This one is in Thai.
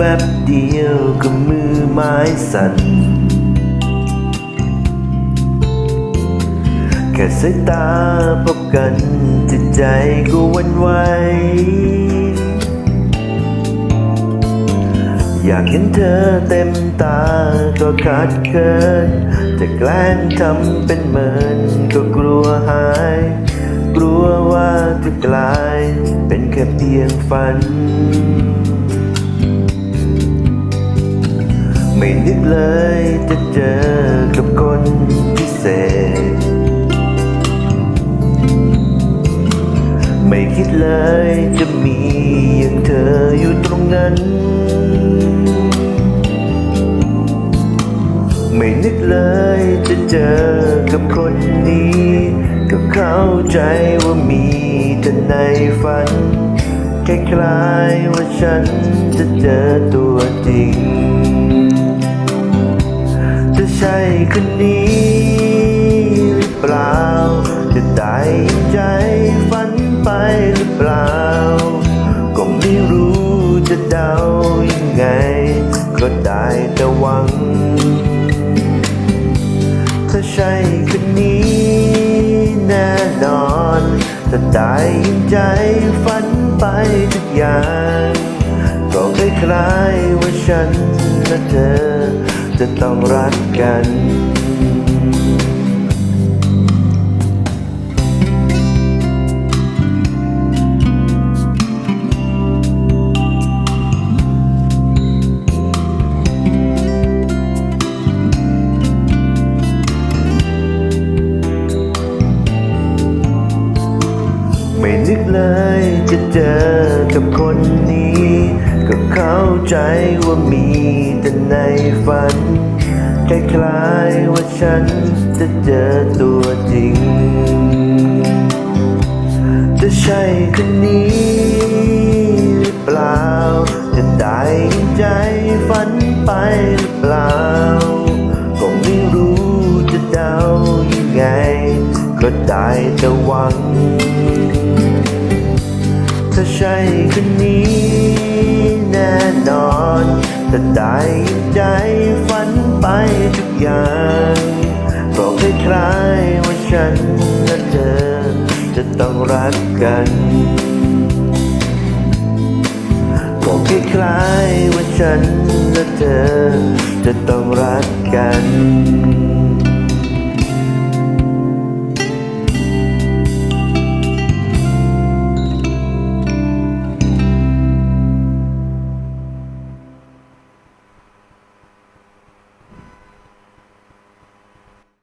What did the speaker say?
แวบเดียวกับมือไม้สั่นแค่สายตาพบกันจิตใจก็วันไหวอยากเห็นเธอเต็มตาก็ขาดเกินจะแกล้งทำเป็นเหมือนก็กลัวหาย กลัวว่าจะกลายเป็นแค่เพียงฝัน ไม่นึกเลยจะเจอกับคนพิเศษ ไม่คิดเลยจะมีอย่างเธออยู่ตรงนั้น ไม่นึกเลยจะเจอกับคนนี้ ก็เข้าใจว่ามีแต่ในฝัน คล้ายๆว่าฉันจะเจอตัวจริง จะใช่คนนี้หรือเปล่า จะได้ใจฝันไปหรือเปล่า ก็ไม่รู้จะเดายังไง ก็ได้แต่หวัง ถ้าใช่คนนี้แน่นอน จะได้ยินใจฝัน ไปทุกอย่างก็คล้ายๆว่าฉันและเธอจะต้องรักกัน นึกเลยจะเจอกับคนนี้ ก็เข้าใจว่ามีแต่ในฝันคล้ายๆว่าฉันจะเจอตัวจริง จะใช่คนนี้หรือเปล่า จะได้ใจฝันไปหรือเปล่า ก็ไม่รู้จะเดายังไง ก็ได้แต่หวัง ถ้าใช่คนนี้แน่นอนจะได้ใจฝันไปทุกอย่างก็คล้ายๆว่าฉันและเธอ จะต้องรักกันก็คล้ายๆว่าฉันและเธอ จะต้องรักกัน